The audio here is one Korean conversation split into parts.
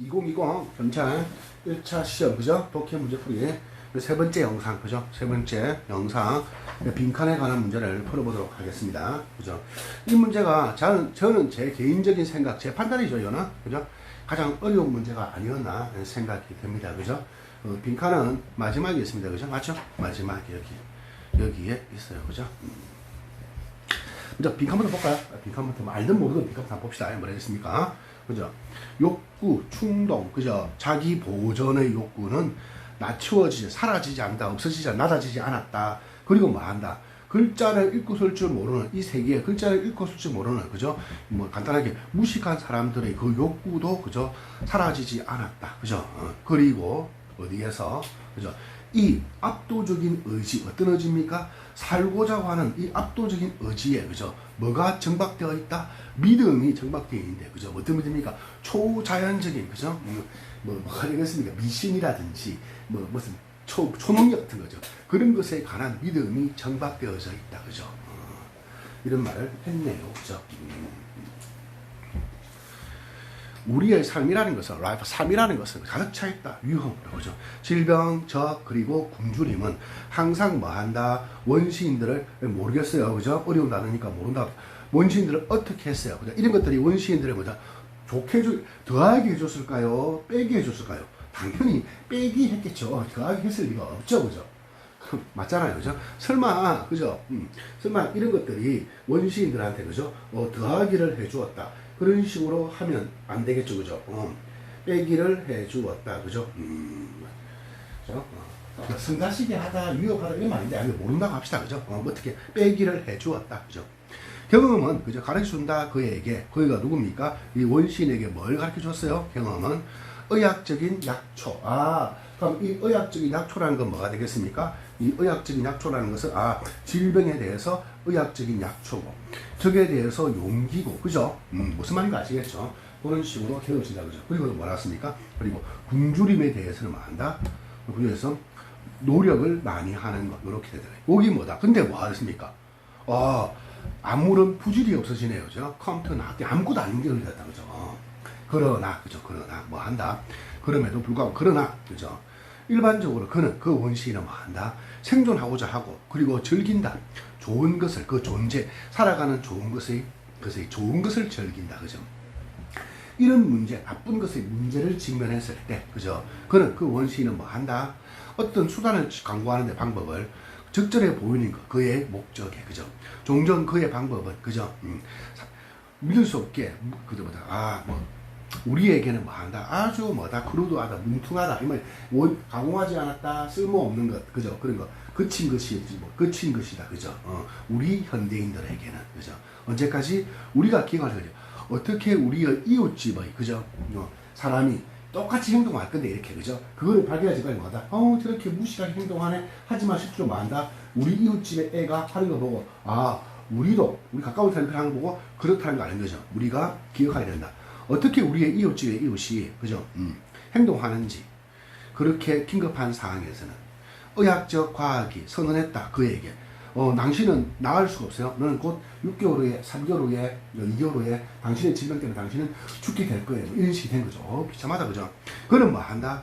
2020 현장 1차 시험 그죠? 독해 문제 풀이 세 번째 영상 그죠? 세 번째 영상 빈칸에 관한 문제를 풀어보도록 하겠습니다. 그죠? 이 문제가 저는, 저는 제 개인적인 생각, 제 판단이죠, 이거는 그죠? 가장 어려운 문제가 아니었나 생각이 듭니다. 그죠? 어, 빈칸은 마지막에 있습니다. 그죠? 맞죠? 마지막에 여기 여기에 있어요. 그죠? 음. 먼저 빈칸부터 볼까요? 빈칸부터 뭐 알든 모르든 빈칸부터 봅시다. 뭐라 했습니까? 그죠? 욕구, 충동, 그죠? 자기 보전의 욕구는 낮추어지지, 사라지지 않다, 없어지지 않, 낮아지지 않았다. 그리고 뭐 한다? 글자를 읽고 쓸 줄 모르는 이 세계에 글자를 읽고 쓸 줄 모르는 그죠? 뭐 간단하게 무식한 사람들의 그 욕구도 그죠? 사라지지 않았다. 그죠? 어, 그리고 어디에서 그죠? 이 압도적인 의지 어떤 의지입니까? 살고자 하는 이 압도적인 의지에 그죠? 뭐가 정박되어 있다? 믿음이 정박되어 있는데 그죠? 어떤 믿음입니까? 초자연적인 그죠? 음, 뭐 뭐가 되겠습니까? 미신이라든지 뭐 무슨 초 초능력 같은 거죠. 그런 것에 관한 믿음이 정박되어져 있다 그죠? 어, 이런 말을 했네요 그죠? 음. 우리의 삶이라는 것은 라이프 삶이라는 것은 가득 차 있다. 위험으로 그죠? 질병 적 그리고 굶주림은 항상 뭐 한다. 원시인들을 모르겠어요. 그죠? 어려운 단어니까 모른다. 원시인들을 어떻게 했어요? 그죠? 이런 것들이 원시인들을 뭐죠? 좋게 해주 더하게 해줬을까요? 빼기 해줬을까요? 당연히 빼기 했겠죠. 더하게 했을 리가 없죠. 그죠 맞잖아요, 그죠? 설마, 그죠? 음, 설마 이런 것들이 원시인들한테, 그죠? 어, 더하기를 해 주었다. 그런 식으로 하면 안 되겠죠, 그죠? 어, 빼기를 해 주었다, 그죠? 음, 그죠? 어, 승가시게 하다, 유혹하다, 이런 말인데, 아니, 모른다고 합시다, 그죠? 어, 어떻게 빼기를 해 주었다, 그죠? 경험은, 그죠? 가르쳐 준다, 그에게. 그가 누굽니까? 이 원시인에게 뭘 가르쳐 줬어요? 경험은 의학적인 약초. 아, 그럼 이 의학적인 약초라는 건 뭐가 되겠습니까? 이 의학적인 약초라는 것은 아 질병에 대해서 의학적인 약초고 적에 대해서 용기고 그죠? 음, 무슨 말인지 아시겠죠? 그런 식으로 되어진다 그죠? 그리고 뭐라 했습니까? 그리고 굶주림에 대해서는 뭐 한다? 그래서 노력을 많이 하는 것 이렇게 되더라고요. 여기 뭐다? 근데 뭐 하겠습니까? 아 아무런 부질이 없어지네요, 그죠? 컴퓨터나 학교 아무것도 안 연결됐다 그죠? 어. 그러나 그죠? 그러나 뭐 한다? 그럼에도 불구하고 그러나 그죠? 일반적으로 그는 그 원시인은 뭐 한다? 생존하고자 하고 그리고 즐긴다. 좋은 것을 그 존재 살아가는 좋은 것의 것의 좋은 것을 즐긴다. 그죠? 이런 문제, 나쁜 것의 문제를 직면했을 때, 그죠? 그는 그 원시인은 뭐 한다? 어떤 수단을 강구하는데 방법을 적절해 보이는 것, 그의 목적에, 그죠? 종종 그의 방법은, 그죠? 음, 사- 믿을 수 없게, 그죠? 뭐다, 아, 뭐, 우리에게는 뭐 한다? 아주 뭐다, 크루드하다, 뭉퉁하다, 이말 원, 가공하지 않았다, 쓸모없는 것, 그죠? 그런 거. 그친 것이, 뭐, 그친 것이다, 그죠? 어, 우리 현대인들에게는, 그죠? 언제까지 우리가 기억할 거죠? 어떻게 우리의 이웃집의, 그죠? 어, 사람이 똑같이 행동할 건데, 이렇게, 그죠? 그거를 발견하지까지 뭐다? 어, 저렇게 무식하게 행동하네? 하지만 실제로 뭐 한다? 우리 이웃집의 애가 하는 거 보고, 아, 우리도, 우리 가까운 사람들 하는 거 보고, 그렇다는 거 아는 거죠? 우리가 기억해야 된다. 어떻게 우리의 이웃집의 이웃이, 그죠? 음, 행동하는지, 그렇게 긴급한 상황에서는 의학적 과학이 선언했다. 그에게 어, 당신은 나을 수가 없어요. 너는 곧 6개월 후에 3개월 후에 2개월 후에 당신의 질병 때문에 당신은 죽게 될 거예요. 이런 식이 된 거죠. 어, 비참하다 그죠? 그는 뭐 한다?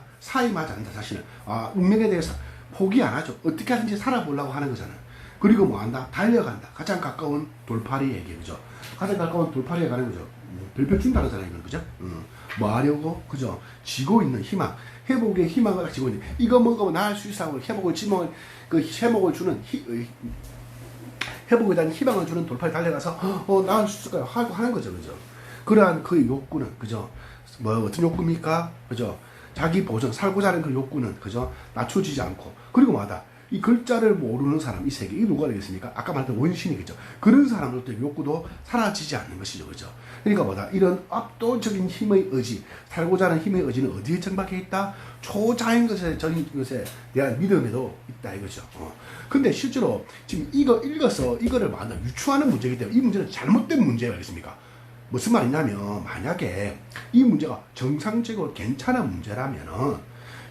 맞아 한다 자신은. 아 운명에 대해서 포기 안 하죠. 어떻게 하든지 살아보려고 하는 거잖아요 그리고 뭐 한다? 달려간다. 가장 가까운 돌파리에게 그죠 가장 가까운 돌파리에 가는 거죠. 뭐 별표 준다는 사람이 건 그죠? 음, 뭐 하려고 그죠? 지고 있는 희망. 회복의 희망을 가지고 있는. 이거 먹으면 나을 수 있어. 하고 회복을 지망을 그 회복을 주는 희, 의, 회복에 대한 희망을 주는 돌파에 달려가서 어 나을 수 있을까요? 하고 하는 거죠 그죠? 그러한 그의 욕구는 그죠? 뭐 어떤 욕구입니까? 그죠? 자기 보전 살고자 하는 그 욕구는 그죠? 낮춰지지 않고. 그리고 뭐하다 이 글자를 모르는 사람 이 세계 이 누가 되겠습니까? 아까 말했던 원신이겠죠? 그런 사람들도 욕구도 사라지지 않는 것이죠 그죠? 그러니까 뭐다? 이런 압도적인 힘의 의지 살고자 하는 힘의 의지는 어디에 정박해 있다? 초자연 것에 적인 것에 대한 믿음에도 있다 이거죠. 어. 근데 실제로 지금 이거 읽어서 이거를 만나 유추하는 문제이기 때문에 이 문제는 잘못된 문제가 있습니까? 무슨 말이냐면 만약에 이 문제가 정상적으로 괜찮은 문제라면은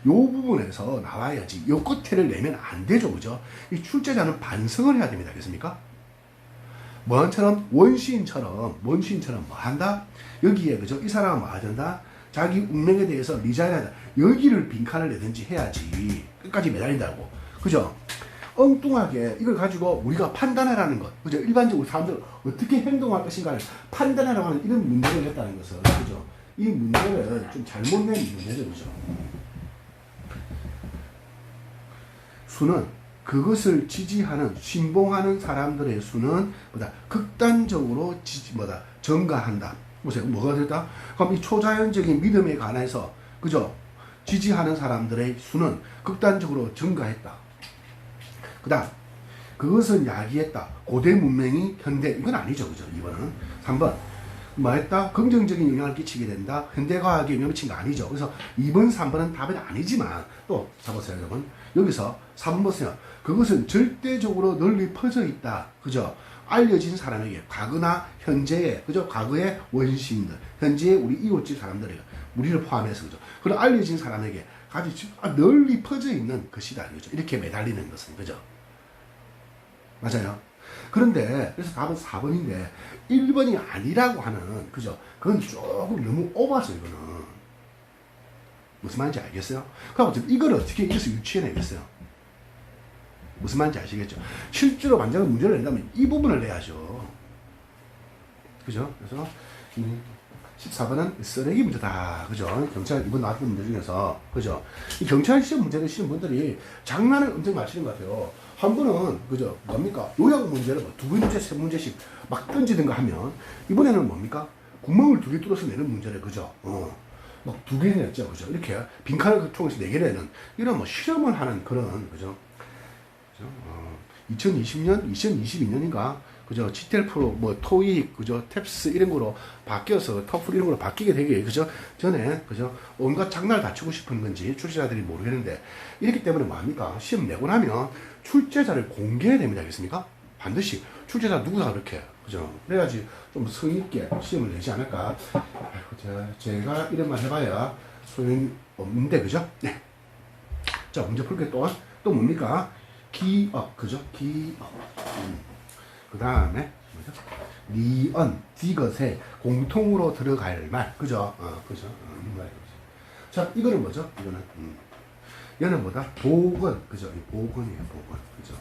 요 부분에서 나와야지 요 끝에를 내면 안 되죠 그죠 이 출제자는 반성을 해야 됩니다 알겠습니까 뭐처럼 원시인처럼 원시인처럼 뭐 한다 여기에 그죠 이 사람은 뭐 하던다 자기 운명에 대해서 리자인하다. 여기를 빈칸을 내든지 해야지. 끝까지 매달린다고. 그죠? 엉뚱하게 이걸 가지고 우리가 판단하라는 것. 그죠? 일반적으로 사람들 어떻게 행동할 것인가를 판단하라고 하는 이런 문제를 냈다는 것은. 그죠? 이 문제를 좀 잘못 낸 문제죠. 그죠? 수는 그것을 지지하는 신봉하는 사람들의 수는 뭐다 극단적으로 지지 뭐다 증가한다. 보세요. 뭐가 됐다? 그럼 이 초자연적인 믿음에 관해서 그죠? 지지하는 사람들의 수는 극단적으로 증가했다. 그다음 그것은 야기했다. 고대 문명이 현대 이건 아니죠. 그죠? 이거는 3번 뭐 했다? 긍정적인 영향을 끼치게 된다. 현대과학에 영향을 미친 거 아니죠. 그래서 2번, 3번은 답은 아니지만 또 잡으세요, 여러분. 여기서 3번 보세요. 그것은 절대적으로 널리 퍼져 있다. 그죠? 알려진 사람에게 과거나 현재의 그죠? 과거의 원시인들, 현재의 우리 이웃집 사람들에게 우리를 포함해서 그죠? 그런 알려진 사람에게 아주 지- 아, 널리 퍼져 있는 것이다. 그죠? 이렇게 매달리는 것은 그죠? 맞아요. 그런데 그래서 답은 4번인데 1번이 아니라고 하는 그죠? 그건 조금 너무 오바죠 이거는. 무슨 말인지 알겠어요? 그럼 이걸 어떻게 여기서 유추해내겠어요? 무슨 말인지 아시겠죠? 실제로 만약에 문제를 낸다면 이 부분을 내야죠. 그죠? 그래서 음, 14번은 쓰레기 문제다. 그죠? 경찰 이번 나왔던 문제 중에서 그죠? 이 경찰 시험 문제를 치는 분들이 장난을 엄청 마시는 것 같아요. 한 분은 그죠? 뭡니까? 요약 문제를 뭐두 문제, 세 문제씩 막 던지든가 하면 이번에는 뭡니까? 구멍을 두 개 뚫어서 내는 문제를 그죠? 어. 막두개 냈죠. 그죠? 이렇게 빈칸을 통해서 네 개 내는 이런 뭐 실험을 하는 그런 그죠? 그죠? 어, 2020년, 2022년인가 그죠? 지텔 프로, 뭐 토익, 그죠? 탭스 이런 거로 바뀌어서 터플 이런 거로 바뀌게 되게 그죠? 전에 그죠? 온갖 장난을 다 치고 싶은 건지 출제자들이 모르겠는데 이렇기 때문에 뭐합니까? 시험 내고 나면 출제자를 공개해야 됩니다. 알겠습니까? 반드시 출제자 누구다 그렇게 그죠? 그래야지 좀 성의 있게 시험을 내지 않을까? 아이고, 제가, 이런 말 해봐야 소용이 없는데 그죠? 네. 자 문제 풀게 또, 또 뭡니까? 기업 그죠? 기업 음. 그 다음에 뭐죠? 리언 디것에 공통으로 들어갈 말 그죠? 어 그죠? 어. 자 이거는 뭐죠? 이거는 음. 얘는 뭐다? 복원 그죠? 이 복원이에요 복원 그죠?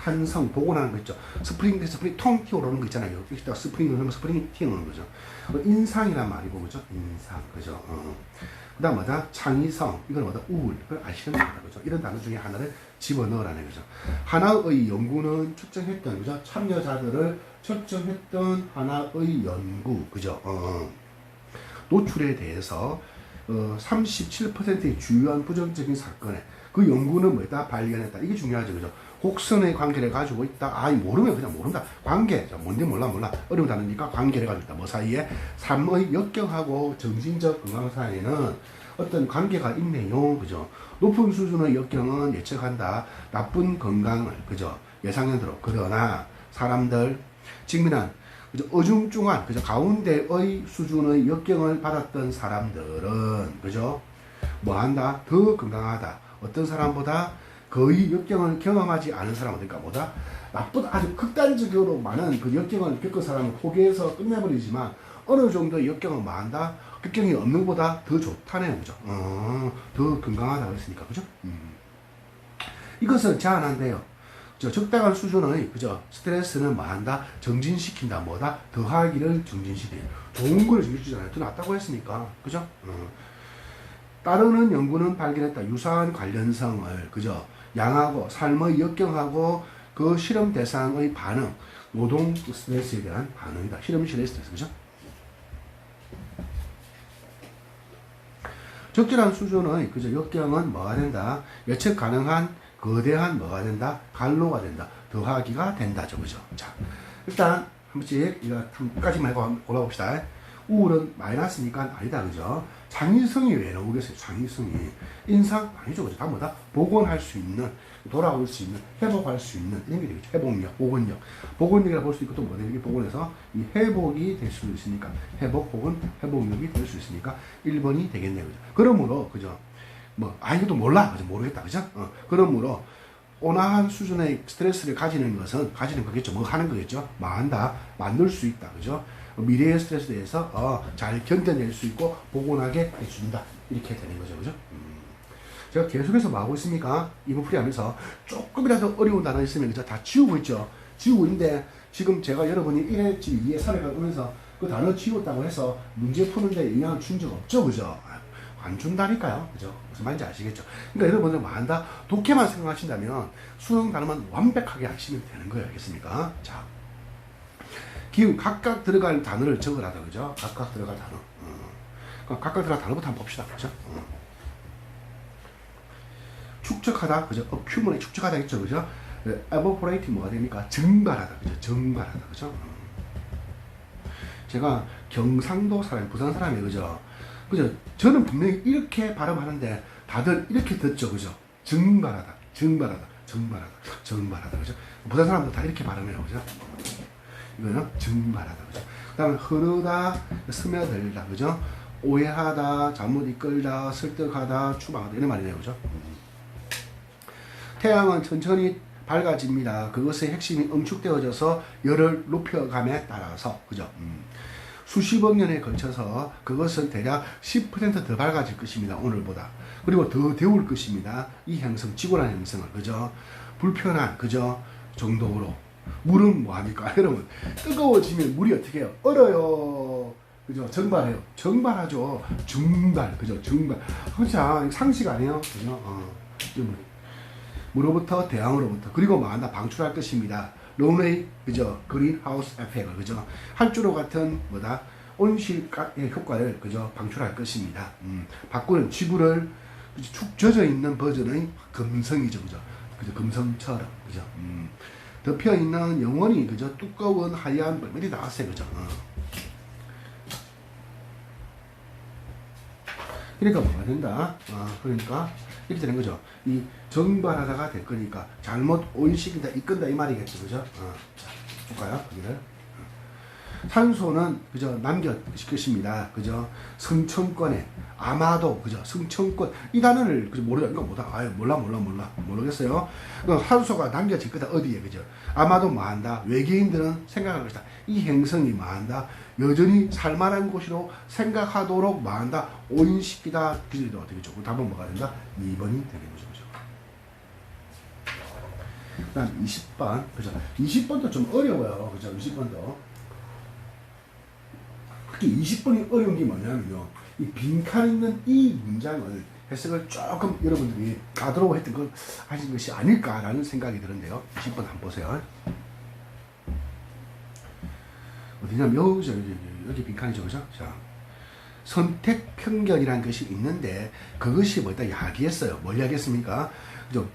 탄성 복원하는 거 있죠? 스프링 스프링 통 튀어오르는 거 있잖아요. 여기다가 스프링 거 스프링이 튀어오르는 거죠. 그 인상이란 말이고 그죠? 인상 그죠? 어. 그 다음 뭐다? 창의성 이건 뭐다? 우울 그걸 아시는 거다 그죠? 이런 단어 중에 하나를 집어넣으라는 거죠. 하나의 연구는 측정했던 그죠? 참여자들을 측정했던 하나의 연구 그죠? 어. 노출에 대해서 어, 37%의 주요한 부정적인 사건에 그 연구는 뭐다 발견했다 이게 중요하죠 그죠 곡선의 관계를 가지고 있다. 아이 모르면 그냥 모른다. 관계. 자, 뭔지 몰라 몰라. 어려운 단어니까 관계를 가지고 있다. 뭐 사이에? 삶의 역경하고 정신적 건강 사이에는 어떤 관계가 있네요. 그죠? 높은 수준의 역경은 예측한다. 나쁜 건강을 그죠? 예상연대로 그러나 사람들 직면한 그죠? 어중중한 그죠? 가운데의 수준의 역경을 받았던 사람들은 그죠? 뭐 한다? 더 건강하다. 어떤 사람보다 거의 역경을 경험하지 않은 사람은 그러니까 뭐다? 나쁜 아주 극단적으로 많은 그 역경을 겪은 사람은 포기해서 끝내버리지만 어느 정도의 역경을 뭐 한다? 역경이 없는 것보다 더 좋다네요. 그죠? 어, 더 건강하다고 했으니까. 그죠? 음. 이것은 제한한대요. 저 적당한 수준의 그죠 스트레스는 뭐한다 정진시킨다 뭐다 더하기를 정진시켜 좋은 걸 정진시키잖아요 더 낫다고 했으니까 그죠 어. 따르는 연구는 발견했다 유사한 관련성을 그죠 양하고 삶의 역경하고 그 실험 대상의 반응 노동 스트레스에 대한 반응이다. 실험실의 스트레스 그죠? 적절한 수준의 그죠 역경은 뭐가 된다? 예측 가능한 거대한 뭐가 된다? 갈로가 된다. 더하기가 된다죠. 그죠? 자 일단 한 번씩 이거 한 가지만 해고 한번 골라봅시다 우울은 마이너스니까 아니다 그죠 창의성이 왜 나오겠어요 창의성이 인상 아니죠 그죠 다 뭐다 복원할 수 있는 돌아올 수 있는 회복할 수 있는 이런 게 되겠죠 회복력 복원력 복원력이라 볼 수 있고 또 뭐냐 이게 복원해서 이 회복이 될 수도 있으니까 회복 혹은 회복력이 될 수 있으니까 1번이 되겠네요 그죠 그러므로 그죠 뭐, 아, 이것도 몰라. 그죠? 모르겠다. 그죠? 어, 그러므로, 온화한 수준의 스트레스를 가지는 것은, 가지는 거겠죠. 뭐 하는 거겠죠? 뭐 한다. 만들 수 있다. 그죠? 미래의 스트레스에 대해서 어, 잘 견뎌낼 수 있고 복원하게 해준다. 이렇게 되는 거죠. 그죠? 음. 제가 계속해서 뭐 하고 있습니까? 이분풀이 하면서 조금이라도 어려운 단어 있으면 그죠? 다 지우고 있죠. 지우고 있는데 지금 제가 여러분이 1회, 2회, 3회 가면서 그 단어 지웠다고 해서 문제 푸는데 영향을 준 적 없죠. 그죠? 안 준다니까요. 그죠? 무슨 말인지 아시겠죠? 그러니까 여러분들 뭐 한다? 독해만 생각하신다면 수능 단어만 완벽하게 하시면 되는 거예요. 알겠습니까? 자. 기운 각각 들어갈 단어를 적으라다. 그죠? 각각 들어갈 단어. 어. 그럼 각각 들어갈 단어부터 한번 봅시다. 그죠? 어. 축적하다. 그죠? 어큐문에 축적하다 있죠. 그죠? 에버포레이팅 뭐가 됩니까? 증발하다. 그죠? 증발하다. 그죠? 어. 제가 경상도 사람, 부산 사람이 그죠? 그죠? 저는 분명히 이렇게 발음하는데 다들 이렇게 듣죠, 그죠? 증발하다, 증발하다, 증발하다, 증발하다, 그죠? 부산 사람들 다 이렇게 발음해요, 그죠? 이거는 증발하다, 그죠? 그 다음에 흐르다, 스며들다, 그죠? 오해하다, 잘못 이끌다, 설득하다, 추방하다, 이런 말이네요, 그죠? 태양은 천천히 밝아집니다. 그것의 핵심이 응축되어져서 열을 높여감에 따라서, 그죠? 음. 수십억 년에 걸쳐서 그것은 대략 10%더 밝아질 것입니다. 오늘보다. 그리고 더 데울 것입니다. 이 행성, 지구라는 행성을. 그죠? 불편한, 그죠? 정도로. 물은 뭐 합니까? 여러분, 뜨거워지면 물이 어떻게 해요? 얼어요. 그죠? 정발해요. 정발하죠. 증발. 그죠? 증발. 그렇죠. 상식 아니에요? 그죠? 어. 물로부터 대왕으로부터. 그리고 뭐하나 방출할 것입니다. 롱웨이 그죠 그린하우스 에펙을 그죠 할주로 같은 뭐다 온실가의 효과를 그죠 방출할 것입니다. 음, 바꾸는 지구를 축 젖어 있는 버전의 금성이죠 그죠 그죠 금성처럼 그죠 음, 덮여 있는 영원히 그죠 두꺼운 하얀 벌들이 나왔어요 그죠 어. 그러니까 뭐가 된다 어, 그러니까 이렇게 되는 거죠. 이 정발하다가 될 거니까 잘못 오인시킨다 이끈다 이 말이겠죠. 그죠? 어. 자, 볼까요? 여기를. 산소는 그저 남겨 것입니다. 그죠? 성청권에 아마도 그죠? 성청권 이 단어를 그저 모르 이거 뭐다. 아유 몰라 몰라 몰라 모르겠어요. 그 산소가 남겨질 거다 어디에 그죠? 아마도 뭐한다. 외계인들은 생각할 것이다. 이 행성이 뭐한다. 여전히 살만한 곳으로 생각하도록 뭐한다. 오인시키다. 그죠? 어떻게 죠 답은 뭐가 된다? 2번이 되는 거죠. 그죠? 그다음 20번 그죠? 20번도 좀 어려워요. 그죠? 20번도 특히 20번이 어려운 게 뭐냐면요. 이 빈칸 있는 이 문장을 해석을 조금 여러분들이 가도록 했던 걸 하신 것이 아닐까라는 생각이 드는데요. 20번 한번 보세요. 어디냐면 여기죠. 여기, 여기 빈칸이죠. 그죠? 자. 선택 편견이라는 것이 있는데 그것이 뭐다 야기했어요. 뭘 야기했습니까? 그죠?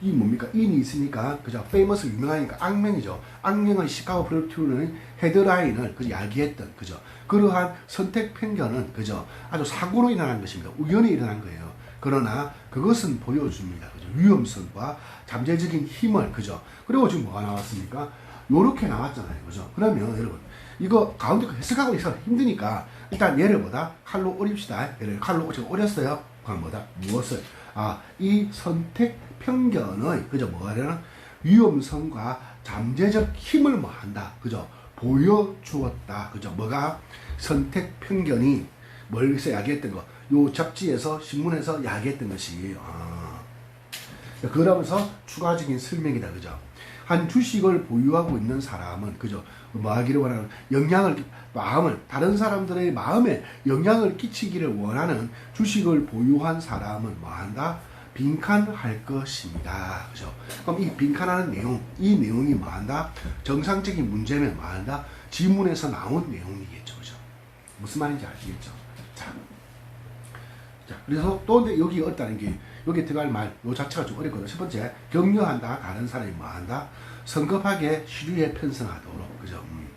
이 뭡니까? 인이 있으니까, 그죠? 페이머스 유명하니까 악명이죠. 악명의 시카고 프로튜는 헤드라인을 그 야기했던, 그죠? 그러한 선택 편견은, 그죠? 아주 사고로 일어난 것입니다. 우연히 일어난 거예요. 그러나 그것은 보여줍니다. 그죠? 위험성과 잠재적인 힘을, 그죠? 그리고 지금 뭐가 나왔습니까? 요렇게 나왔잖아요. 그죠? 그러면 여러분, 이거 가운데 해석하고 있어 힘드니까 일단 예를 보다 칼로 오립시다. 예를 칼로 지금 오렸어요. 그럼 뭐다? 무엇을? 아, 이 선택 편견의 그죠 뭐가 되나? 위험성과 잠재적 힘을 뭐 한다. 그죠 보여주었다. 그죠 뭐가? 선택 편견이 멀리서 야기했던 거 요 잡지에서 신문에서 야기했던 것이 아. 그러면서 추가적인 설명이다. 그죠 한 주식을 보유하고 있는 사람은 그죠 뭐 하기를 원하는 영향을 마음을 다른 사람들의 마음에 영향을 끼치기를 원하는 주식을 보유한 사람은 뭐 한다 빈칸할 것입니다. 그죠? 그럼 이 빈칸하는 내용, 이 내용이 뭐 한다? 정상적인 문제면 뭐 한다? 지문에서 나온 내용이겠죠. 그죠? 무슨 말인지 아시겠죠? 그래서 또 여기 어다는 게, 여기 들어갈 말, 요 자체가 좀 어렵거든요. 첫 번째, 격려한다. 다른 사람이 뭐한다? 성급하게 시류에 편성하도록. 그죠? 음.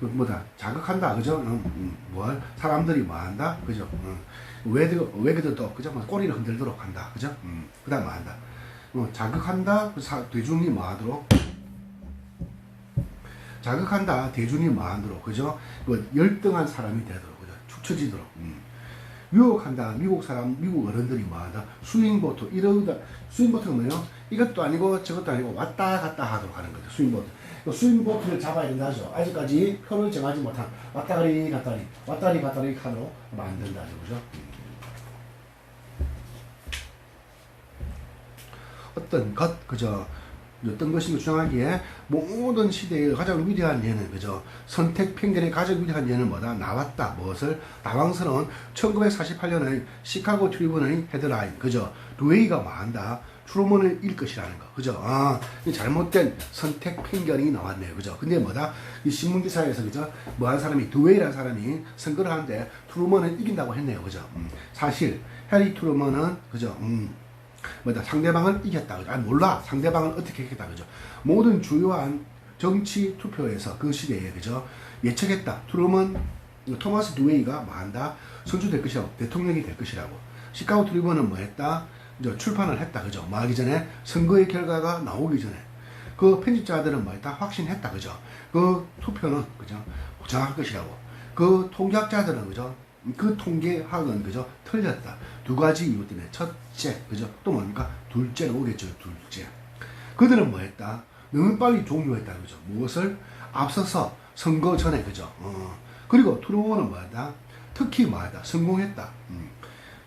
그 뭐다? 자극한다. 그죠? 음, 음, 뭘? 사람들이 뭐한다? 그죠? 음. 외그도 그죠? 뭐 꼬리를 흔들도록 한다. 그죠? 음, 그 다음 뭐 한다? 뭐 자극한다. 그 사, 대중이 뭐 하도록? 자극한다. 대중이 뭐 하도록. 그죠? 뭐 열등한 사람이 되도록. 그죠? 축 처지도록. 음. 유혹한다. 미국 사람, 미국 어른들이 뭐 한다? 스윙보트. 이러다. 스윙보트가 뭐예요? 이것도 아니고 저것도 아니고 왔다 갔다 하도록 하는 거죠. 스윙보트. 그 스윙보트를 잡아야 된다죠. 아직까지 표를 정하지 못한 왔다리 갔다리 왔다리 갔다리 칸으로 만든다죠. 그죠? 어떤 것 그저 어떤 것이 중요하기에 모든 시대의 가장 위대한 예는 그저 선택 편견의 가장 위대한 예는 뭐다? 나왔다. 무엇을? 당황스러운 1948년의 시카고 트리븐의 헤드라인 그저 루웨이가 뭐한다. 트루먼을 일 것이라는 거 그죠? 아, 이 잘못된 선택 편견이 나왔네요 그죠? 근데 뭐다? 이 신문 기사에서 그죠? 뭐 한 사람이 두웨이라는 사람이 선거를 하는데 트루먼을 이긴다고 했네요 그죠? 음, 사실 해리 트루먼은 그죠? 음, 뭐다 상대방을 이겼다 그죠? 아 몰라 상대방을 어떻게 했겠다 그죠? 모든 주요한 정치 투표에서 그 시대에 그죠? 예측했다. 트루먼 토마스 두웨이가 뭐 한다? 선출될 것이라고 대통령이 될 것이라고. 시카고 트리번은 뭐 했다? 이제 출판을 했다 그죠? 뭐 하기 전에 선거의 결과가 나오기 전에 그 편집자들은 뭐 했다? 확신했다 그죠? 그 투표는 그죠? 정할 것이라고. 그 통계학자들은 그죠? 그 통계학은 그죠? 틀렸다. 두 가지 이유 때문에 첫째 그죠? 또 뭡니까? 둘째로 오겠죠. 둘째. 그들은 뭐 했다? 너무 빨리 종료했다 그죠? 무엇을 앞서서 선거 전에 그죠? 어. 그리고 트루먼은 뭐 했다? 특히 뭐 했다? 성공했다. 음.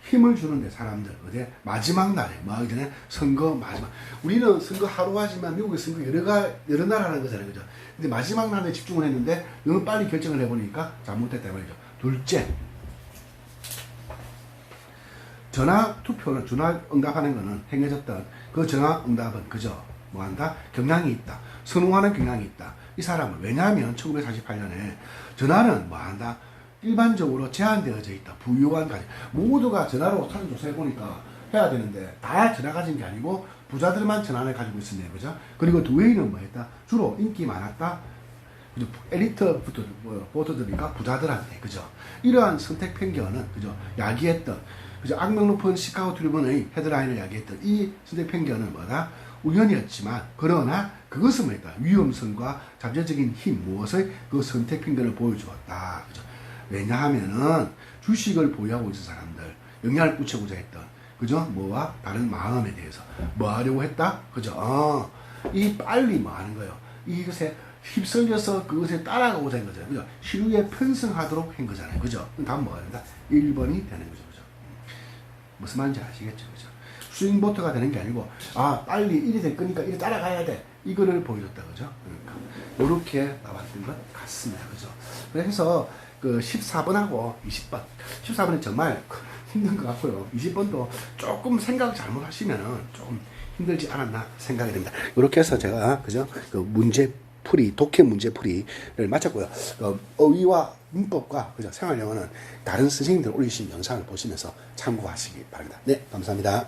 힘을 주는데 사람들 어제 마지막 날에 뭐 하기 전에 선거 마지막 우리는 선거 하루 하지만 미국의 선거 여러 가 여러 날 하는 거잖아요 그죠 근데 마지막 날에 집중을 했는데 너무 빨리 결정을 해보니까 잘못됐다 말이죠 둘째 전화 투표는 전화 응답하는 거는 행해졌던 그 전화 응답은 그저 뭐한다? 경향이 있다. 선호하는 경향이 있다. 이 사람은 왜냐하면 1948년에 전화는 뭐한다? 일반적으로 제한되어져 있다. 부유한 가정. 모두가 전화로 사전 조사해 보니까 해야 되는데 다 전화 가진 게 아니고 부자들만 전화를 가지고 있었네요 그죠? 그리고 두웨이는 뭐 했다? 주로 인기 많았다? 엘리트 보터들이니까 부자들한테, 그죠? 이러한 선택 편견은, 그죠? 야기했던, 그죠? 악명 높은 시카고 트리븐의 헤드라인을 야기했던 이 선택 편견은 뭐다? 우연이었지만, 그러나 그것은 뭐다? 위험성과 잠재적인 힘, 무엇의 그 선택 편견을 보여주었다. 그죠? 왜냐하면은 주식을 보유하고 있는 사람들, 영향을 끼쳐고자 했던, 그죠? 뭐와 다른 마음에 대해서 뭐 하려고 했다? 그죠? 어, 이 빨리 뭐 하는 거예요? 이것에 휩쓸려서 그것에 따라가고자 한 거잖아요. 그죠? 시류에 편승하도록 한 거잖아요. 그죠? 다음 뭐가 된다? 1번이 되는 거죠. 그죠? 무슨 말인지 아시겠죠? 그죠? 스윙보트가 되는 게 아니고, 아, 빨리 일이 될 거니까 이리 따라가야 돼. 이거를 보여줬다. 그죠? 그러니까. 요렇게 나왔던 것 같습니다. 그죠? 그래서 그 14번하고 20번. 14번은 정말 힘든 것 같고요. 20번도 조금 생각 잘못하시면은 조금 힘들지 않았나 생각이 됩니다. 이렇게 해서 제가 그죠? 그 문제 풀이 독해 문제 풀이를 마쳤고요. 어, 어휘와 문법과 그죠? 생활 영어는 다른 선생님들 올리신 영상을 보시면서 참고하시기 바랍니다. 네, 감사합니다.